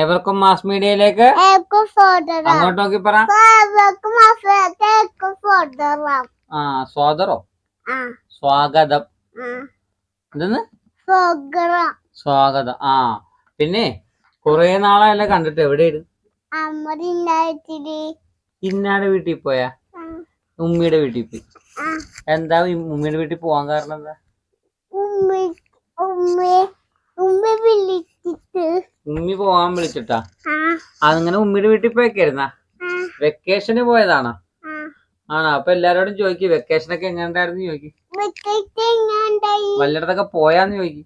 ഏവർക്കും മാസ് മീഡിയയിലേക്ക് അങ്ങോട്ട് നോക്കി പറ. ആ സ്വാദറോ സ്വാഗതം. എന്തെന്ന്? സ്വാഗതം. ആ പിന്നെ കൊറേ നാളായല്ലേ കണ്ടിട്ട്. അമ്മതിണ്ടായിട്ടിരി ഇന്നാടെ വീട്ടിൽ പോയാ? ഉമ്മിയുടെ വീട്ടിൽ പോയി. എന്താ ഉമ്മിയുടെ വീട്ടിൽ പോവാൻ കാരണം എന്താ? ഉമ്മി ഉമ്മി ഉമ്മി വിളിച്ചിട്ട്. ഉമ്മി പോവാൻ വിളിച്ചിട്ടാ? അങ്ങനെ ഉമ്മിയുടെ വീട്ടിൽ പോയക്കായിരുന്ന വെക്കേഷന് പോയതാണോ? ആണോ? അപ്പൊ എല്ലാരോടും ചോദിക്കും വെക്കേഷനൊക്കെ എങ്ങനെയുണ്ടായിരുന്നു ചോദിക്കും. വല്ലയിടത്തൊക്കെ പോയാന്ന് ചോദിക്കും.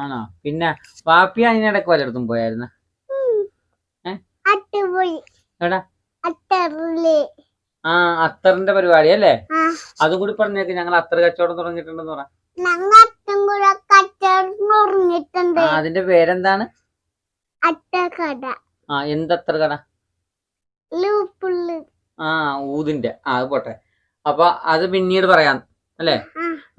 ആണോ? പിന്നെ വാപ്പി അതിനിടക്ക് വല്ലയിടത്തും പോയായിരുന്ന? എടാ ആ അത്തറിന്റെ പരിപാടി അല്ലേ? ആ. അതും കൂടി പറഞ്ഞേക്ക് ഞങ്ങൾ അത്തർ കച്ചവടം തുടങ്ങിയിട്ടുണ്ടെന്ന് പറ. അതിന്റെ പേരെന്താണ്? അട്ടക്കട. ആ എന്തത്ര കട? ആ ഊതിന്റെ. ആ അത് പോട്ടെ. അപ്പൊ അത് പിന്നീട് പറയാം അല്ലേ?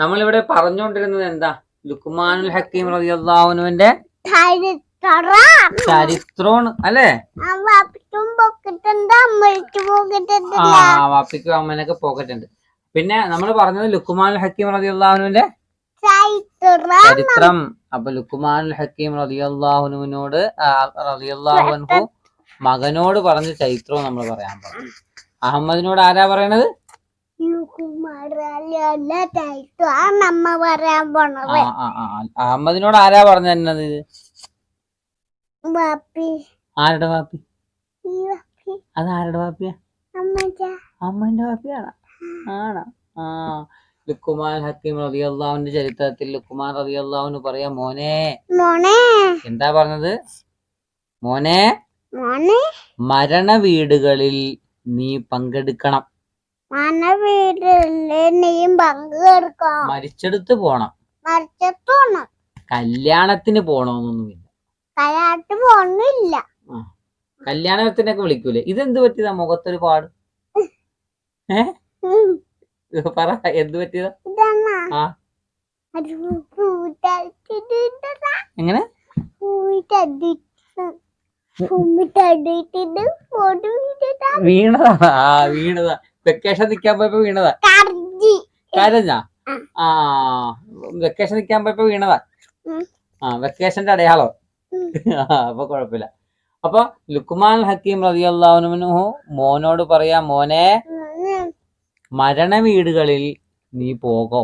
നമ്മളിവിടെ പറഞ്ഞുകൊണ്ടിരുന്നത് എന്താ? ലുക്മാനുൽ ഹക്കീം റളിയല്ലാഹുവിന്റെ ചരിത്രോണ് ചരിത്രമാണ് അല്ലേ? ആ വാപ്പിക്കും അമ്മനൊക്കെ പോക്കറ്റ് ഉണ്ട് പിന്നെ നമ്മൾ പറഞ്ഞത് ലുക്കുമാനുൽ ഹക്കീം റളിയല്ലാഹുവിന്റെ ചരിത്രം. അപ്പൊ ലുക്കുമാൻ ഹക്കീം റളിയല്ലാഹുവിനോട് റളിയല്ലാഹുൻഹു മകനോട് പറഞ്ഞ ചരിത്രവും നമ്മൾ പറയാൻ പറഞ്ഞു അഹമ്മദിനോട് ആരാ പറയണത്. അഹമ്മദിനോട് ആരാ പറഞ്ഞു തന്നത്? ആരുടെ വാപ്പി? അത് ആരുടെ വാപ്പിയാ? അമ്മന്റെ വാപ്പിയാണ്? ആണോ? ആ. ലുക്കുമാൻ ഹക്കീം റളിയല്ലാഹുവിന്റെ ചരിത്രത്തിൽ ലുക്കുമാൻ റളിയല്ലാഹുവിന് പറയാ മോനെ. മോനെ. എന്താ പറഞ്ഞത്? മോനെ മരണ വീടുകളിൽ നീ പങ്കെടുക്കണം. മരിച്ചെടുത്ത് പോണം. കല്യാണത്തിന് പോണോന്നൊന്നുമില്ല. കല്യാണത്തിന് പോണില്ല കല്യാണത്തിനൊക്കെ വിളിക്കൂലേ? ഇതെന്ത് പറ്റിയതാ മുഖത്തൊരു പാട്? ഇത് പറ എന്ത് പറ്റിയതാ? ആ. എങ്ങനെ? വീണതാ. ആ വീണതാ. വെക്കേഷൻ നിക്കാൻ പോയപ്പോ വീണതാ. കരഞ്ഞാ. ആ. വെക്കേഷൻ നിക്കാൻ പോയപ്പോ വീണതാ. ആ വെക്കേഷന്റെ അടയാളോ. അപ്പൊ കുഴപ്പമില്ല. അപ്പൊ ലുക്മാൻ ഹക്കീം റളിയല്ലാഹുവിനുഹു മോനോട് പറയാ മോനെ. മരണ വീടുകളിൽ നീ പോകോ.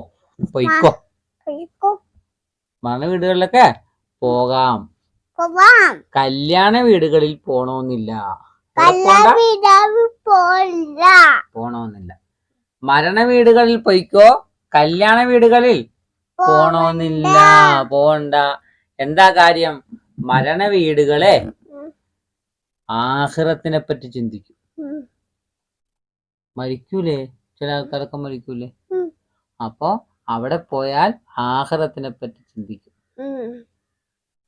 പൊയ്ക്കോ. മരണ വീടുകളിലൊക്കെ പോകാം. കല്യാണ വീടുകളിൽ പോണോന്നില്ല. പോണോന്നില്ല. മരണ വീടുകളിൽ പൊയ്ക്കോ. കല്യാണ വീടുകളിൽ പോണോന്നില്ല പോണ്ട. എന്താ കാര്യം? മരണ വീടുകളെ. ആഹ്റത്തിനെ പറ്റി ചിന്തിക്കും മരിക്കൂലേ? ചില ആൾക്കാരൊക്കെ മരിക്കൂലേ അപ്പോ അവിടെ പോയാൽ ആഹാരത്തിനെ പറ്റി ചിന്തിക്കും.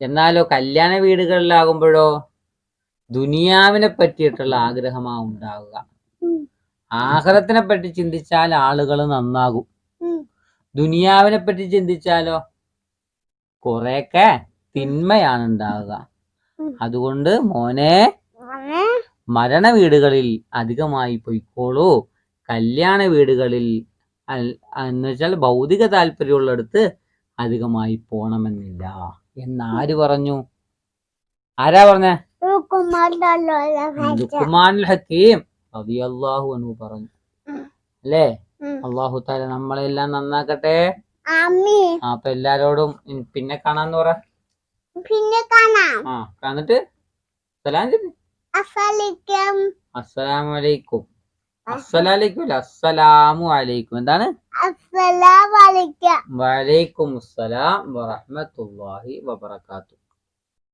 എന്നാലോ കല്യാണ വീടുകളിലാകുമ്പോഴോ ദുനിയാവിനെ പറ്റിയിട്ടുള്ള ആഗ്രഹമാ ഉണ്ടാവുക. ആഹാരത്തിനെ പറ്റി ചിന്തിച്ചാൽ ആളുകൾ നന്നാകും. ദുനിയാവിനെ പറ്റി ചിന്തിച്ചാലോ കൊറേക്കെ തിന്മയാണ് ഉണ്ടാവുക. അതുകൊണ്ട് മോനെ, മരണ വീടുകളിൽ അധികമായി പൊയ്ക്കോളൂ. കല്യാണ വീടുകളിൽ അൽ- എന്ന് വെച്ചാൽ ഭൗതിക താല്പര്യമുള്ളിടത്ത് അധികമായി പോണമെന്നില്ല. എന്നാര് പറഞ്ഞു? ആരാ പറഞ്ഞേ. ഹക്കീം റളിയല്ലാഹു അൻഹു പറഞ്ഞു. അല്ലേ. അള്ളാഹു താല നമ്മളെല്ലാം നന്നാക്കട്ടെ. അപ്പൊ എല്ലാരോടും പിന്നെ കാണാന്ന് പറ. പിന്നെ കാണാം. ആ കാണിട്ട് സലാം ചൊല്ല്. അസലിക്കാം അസ്സലാമു അലൈക്കും അസ്സലാലൈക്കും അല്ല അസ്സലാമു അലൈക്കും എന്താണ് അസ്സലാമലൈക്കാം വലൈക്കും അസ്സലാം വറഹ്മത്തുള്ളാഹി വബറകാതുഹു